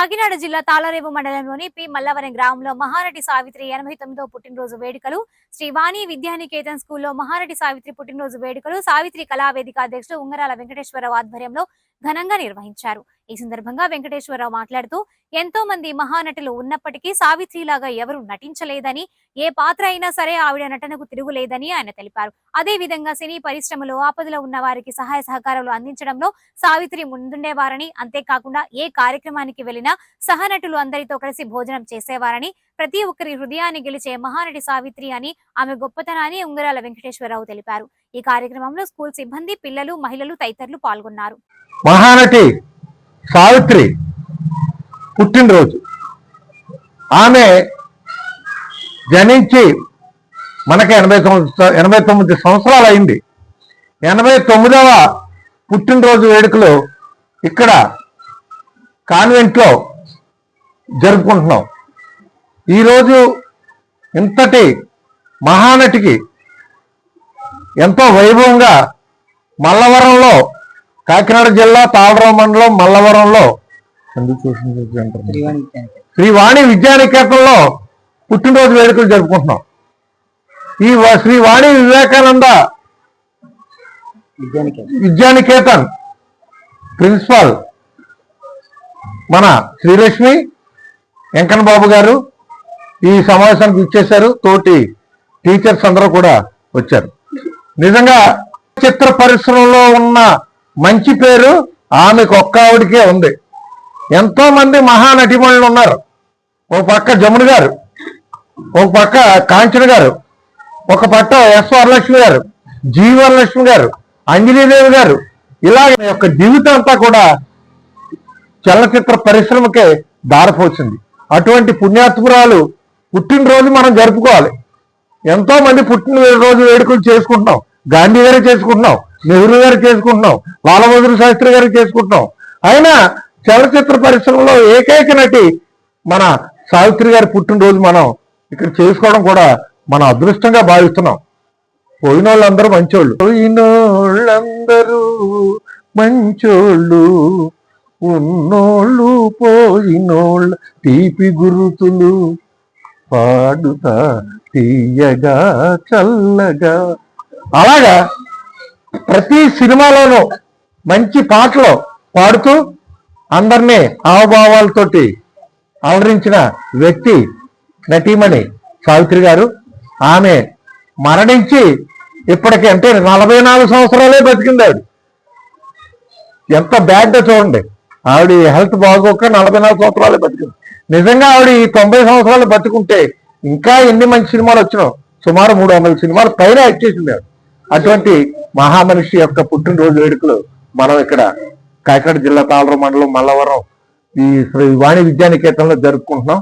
కాకినాడ జిల్లా తాళరేవు మండలంలోని పి. మల్లవరం గ్రామంలో మహానటి సావిత్రి ఎనభై తొమ్మిదో పుట్టినరోజు వేడుకలు. శ్రీవాణి విద్యానికేతన్ స్కూల్లో మహానటి సావిత్రి పుట్టినరోజు వేడుకలు. సావిత్రి కళావేదిక అధ్యక్షుడు ఉంగరాల వెంకటేశ్వరరావు ఆధ్వర్యంలో ఘనంగా నిర్వహించారు. ఈ సందర్భంగా వెంకటేశ్వరరావు మాట్లాడుతూ ఎంతో మంది మహానటులు ఉన్నప్పటికీ సావిత్రిలాగా ఎవరు నటించలేదని ఏ పాత్ర అయినా సరే ఆవిడ నటనకు తిరుగులేదని ఆయన తెలిపారు. అదే విధంగా సినీ పరిశ్రమలో ఆపదలో ఉన్న వారికి సహాయ సహకారాలు అందించడంలో సావిత్రి ముందుండేవారని అంతేకాకుండా ఏ కార్యక్రమానికి వెళ్ళినా సహనటులు అందరితో కలిసి భోజనం చేసేవారని ప్రతి ఒక్కరి హృదయాన్ని గెలిచే మహానటి సావిత్రి అని ఆమె గొప్పతనాన్ని ఉంగరాల వెంకటేశ్వరరావు తెలిపారు. ఈ కార్యక్రమంలో స్కూల్ సిబ్బంది పిల్లలు మహిళలు తదితరులు పాల్గొన్నారు. మహానటి సావిత్రి పుట్టినరోజు. ఆమె జనించి మనకి ఎనభై తొమ్మిది ఎనభై తొమ్మిది సంవత్సరాలు అయింది. ఎనభై తొమ్మిదవ పుట్టినరోజు వేడుకలు ఇక్కడ కాన్వెంట్లో జరుపుకుంటున్నాం. ఈరోజు ఇంతటి మహానటికి ఎంతో వైభవంగా మల్లవరంలో కాకినాడ జిల్లా తాళరావు మండలం మల్లవరంలో శ్రీవాణి విద్యానికేతన్లో పుట్టినరోజు వేడుకలు జరుపుకుంటున్నాం. ఈ శ్రీవాణి వివేకానంద విద్యానికేతన్ ప్రిన్సిపాల్ మన శ్రీలక్ష్మి వెంకన్న బాబు గారు ఈ సమావేశానికి ఇచ్చేశారు తోటి టీచర్స్ అందరూ కూడా వచ్చారు. నిజంగా చిత్ర పరిశ్రమలో ఉన్న మంచి పేరు ఆమెకు ఒక్క ఆవిడకే ఉంది. ఎంతో మంది మహానటిమణులు ఉన్నారు. ఒక పక్క జమున గారు ఒక పక్క కాంచన గారు ఒక పక్క ఎస్ వరలక్ష్మి గారు జీ వరలక్ష్మి గారు అంజనీదేవి గారు. ఇలా యొక్క జీవితం అంతా కూడా చలనచిత్ర పరిశ్రమకే దారిపోసింది అటువంటి పుణ్యాత్మురాలు పుట్టినరోజు మనం జరుపుకోవాలి. ఎంతో మంది పుట్టినరోజు వేడుకలు చేసుకుంటున్నాం. గాంధీ గారు చేసుకుంటున్నాం. నెహ్రూ గారు చేసుకుంటున్నాం. బాలబహదూర్ శాస్త్రి గారు చేసుకుంటున్నాం. అయినా చలనచిత్ర పరిశ్రమలో ఏకైక నటి మన సావిత్రి గారి పుట్టినరోజు మనం ఇక్కడ చేసుకోవడం కూడా మన అదృష్టంగా భావిస్తున్నాం. పోయిన వాళ్ళందరూ మంచోళ్ళు. పోయినోళ్ళందరూ మంచోళ్ళు. ఉన్నోళ్ళు పోయినోళ్ళ తీపి గురుతులు పాడుతా తీయగా చల్లగా. అలాగా ప్రతి సినిమాలోనూ మంచి పాటలు పాడుతూ అందరినీ హావభావాలతోటి అలరించిన వ్యక్తి నటీమణి సావిత్రి గారు. ఆమె మరణించి ఇప్పటికి అంటే నలభై నాలుగు సంవత్సరాలే బతికింది ఆవిడ. ఎంత బ్యాడ్ చూడండి. ఆవిడ హెల్త్ బాగోక నలభై నాలుగు సంవత్సరాలే బతికింది. నిజంగా ఆవిడ ఈ తొంభై సంవత్సరాలు బతుకుంటే ఇంకా ఎన్ని మంచి సినిమాలు వచ్చినావు సుమారు మూడు వందల సినిమాలు పైన యాక్ట్ చేసింది అటువంటి మహామనిషి యొక్క పుట్టినరోజు వేడుకలు మనం ఇక్కడ కాకినాడ జిల్లా తాళర మండలం మల్లవరం ఈ వాణి విద్యానికేతనంలో జరుపుకుంటున్నాం.